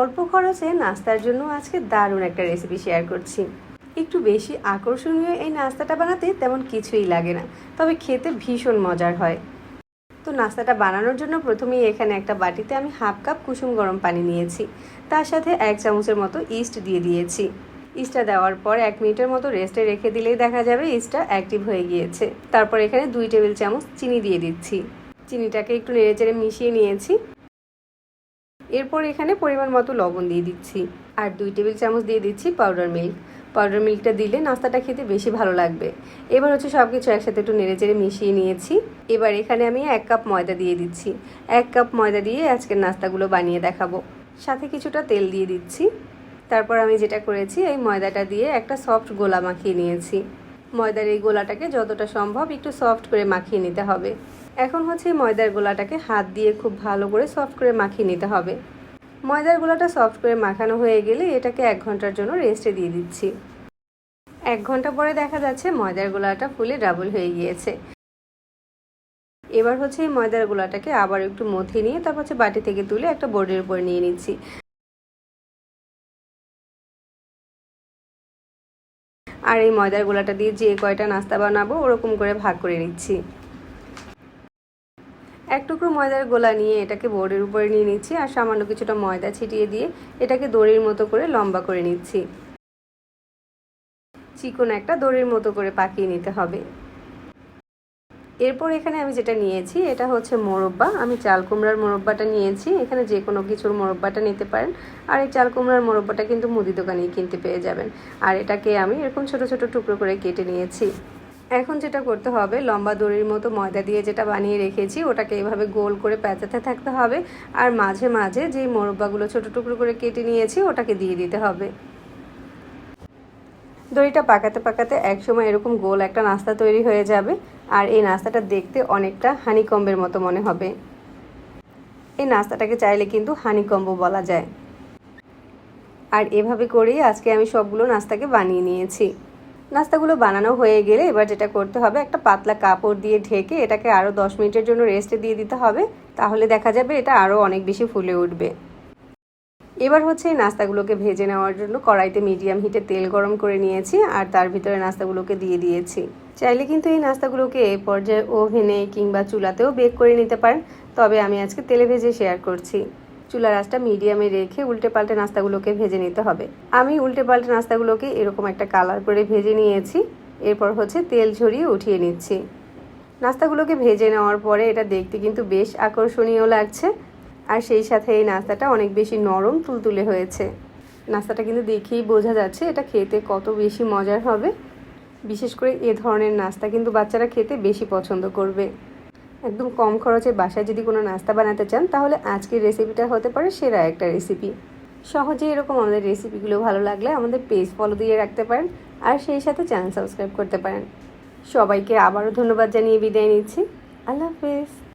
অল্প খরচে নাস্তার জন্য আজকে দারুণ একটা রেসিপি শেয়ার করছি। একটু বেশি আকর্ষণীয় এই নাস্তাটা বানাতে তেমন কিছুই লাগে না, তবে খেতে ভীষণ মজার হয়। তো নাস্তাটা বানানোর জন্য প্রথমেই এখানে একটা বাটিতে আমি হাফ কাপ কুসুম গরম পানি নিয়েছি। তার সাথে এক চামচের মতো ইস্ট দিয়ে দিয়েছি। ইস্টটা দেওয়ার পর এক মিনিটের মতো রেস্টে রেখে দিলেই দেখা যাবে ইস্টটা অ্যাক্টিভ হয়ে গিয়েছে। তারপর এখানে দুই টেবিল চামচ চিনি দিয়ে দিচ্ছি। চিনিটাকে একটু নেড়ে চেড়ে মিশিয়ে নিয়েছি। এরপর এখানে পরিমাণ মতো লবণ দিয়ে দিচ্ছি। আর দুই টেবিল চামচ দিয়ে দিচ্ছি পাউডার মিল্ক পাউডার মিল্কটা দিলে নাস্তাটা খেতে বেশি ভালো লাগবে। এবার হচ্ছে সব কিছু একসাথে একটু নেড়ে নেড়েচেড়ে মিশিয়ে নিয়েছি। এবার এখানে আমি এক কাপ ময়দা দিয়ে দিচ্ছি। এক কাপ ময়দা দিয়ে আজকের নাস্তাগুলো বানিয়ে দেখাবো। সাথে কিছুটা তেল দিয়ে দিচ্ছি। তারপর আমি যেটা করেছি, এই ময়দাটা দিয়ে একটা সফট গোলা মাখিয়ে নিয়েছি। ময়দার এই গোলাটাকে যতটা সম্ভব একটু সফট করে মাখিয়ে নিতে হবে। এখন হচ্ছে ময়দার গোলাটাকে হাত দিয়ে খুব ভালো করে সফট করে মাখিয়ে নিতে হবে। ময়দার গোলাটা সফট করে মাখানো হয়ে গেলে এটাকে এক ঘণ্টার জন্য রেস্টে দিয়ে দিচ্ছি। এক ঘণ্টা পরে দেখা যাচ্ছে ময়দার গোলাটা ফুলে ডাবল হয়ে গিয়েছে। এবার হচ্ছে এই ময়দার গোলাটাকে আবার একটু মথে নিয়ে তারপর হচ্ছে বাটি থেকে তুলে একটা বোর্ডের উপর নিয়ে নিচ্ছি। আর এই ময়দার গোলাটা দিয়ে যে কয়টা নাস্তা বানাবো ওরকম করে ভাগ করে নিচ্ছি। এক টুকরো ময়দার গোলা নিয়ে এটাকে বোর্ডের উপরে নিয়ে নিচ্ছি আর সামান্য কিছুটা ময়দা ছিটিয়ে দিয়ে এটাকে দড়ির মতো করে লম্বা করে নিচ্ছি। চিকন একটা দড়ির মতো করে পাকিয়ে নিতে হবে। এরপর এখানে আমি যেটা নিয়েছি, এটা হচ্ছে মোরব্বা। আমি চাল কুমড়ার মোরব্বাটা নিয়েছি। এখানে যে কোনো কিছুর মোরব্বাটা নিতে পারেন। আর এই চাল কুমড়ার মোরব্বাটা কিন্তু মুদি দোকানেই কিনতে পেয়ে যাবেন। আর এটাকে আমি এরকম ছোট ছোট টুকরো করে কেটে নিয়েছি। এখন যেটা করতে হবে, লম্বা দড়ির মতো ময়দা দিয়ে যেটা বানিয়ে রেখেছি, ওটাকে এভাবে গোল করে প্যাঁচাতে থাকতে হবে। আর মাঝে মাঝে যে মোরব্বাগুলো ছোটো টুকরো করে কেটে নিয়েছি, ওটাকে দিয়ে দিতে হবে। দড়িটা পাকাতে পাকাতে একসময় এরকম গোল একটা নাস্তা তৈরি হয়ে যাবে, আর এই নাস্তাটা দেখতে অনেকটা হানিকম্বের মতো মনে হবে। এই নাস্তাটাকে চাইলে কিন্তু হানিকম্ব বলা যায়। আর এভাবে করেই আজকে আমি সবগুলো নাস্তাকে বানিয়ে নিয়েছি। নাস্তাগুলো বানানো হয়ে গেলে এবার যেটা করতে হবে, একটা পাতলা কাপড় দিয়ে ঢেকে এটাকে আরও দশ মিনিটের জন্য রেস্টে দিয়ে দিতে হবে, তাহলে দেখা যাবে এটা আরও অনেক বেশি ফুলে উঠবে। এবার হচ্ছে এই নাস্তাগুলোকে ভেজে নেওয়ার জন্য কড়াইতে মিডিয়াম হিটে তেল গরম করে নিয়েছি, আর তার ভিতরে নাস্তাগুলোকে দিয়ে দিয়েছি। চাইলে কিন্তু এই নাস্তাগুলোকে এই পর্যায়ে ওভেনে কিংবা চুলাতেও বেক করে নিতে পারেন, তবে আমি আজকে তেলে ভেজে শেয়ার করছি। চুলার আঁচটা মিডিয়ামে রেখে উল্টে পাল্টে নাস্তাগুলোকে ভেজে নিতে হবে। আমি উল্টে পাল্টে নাস্তাগুলোকে এরকম একটা কালার করে ভেজে নিয়েছি। এরপর হচ্ছে তেল ঝরিয়ে উঠিয়ে নিচ্ছি। নাস্তাগুলোকে ভেজে নেওয়ার পরে এটা দেখতে কিন্তু বেশ আকর্ষণীয় লাগছে। আর সেই সাথে এই নাস্তাটা অনেক বেশি নরম, তুলতুলে হয়েছে। নাস্তাটা কিন্তু দেখেই বোঝা যাচ্ছে এটা খেতে কত বেশি মজার হবে। বিশেষ করে এ ধরনের নাস্তা কিন্তু বাচ্চারা খেতে বেশি পছন্দ করবে। একদম কম খরচে বাসায় যদি কোনো নাস্তা বানাতে চান, তাহলে আজকের রেসিপিটা হতে পারে সেরা একটা রেসিপি সহজে এরকম আমাদের রেসিপিগুলো ভালো লাগলে আমাদের পেজ ফলো দিয়ে রাখতে পারেন, আর সেই সাথে চ্যানেল সাবস্ক্রাইব করতে পারেন। সবাইকে আবারও ধন্যবাদ জানিয়ে বিদায় নিচ্ছি। আল্লাহ হাফেজ।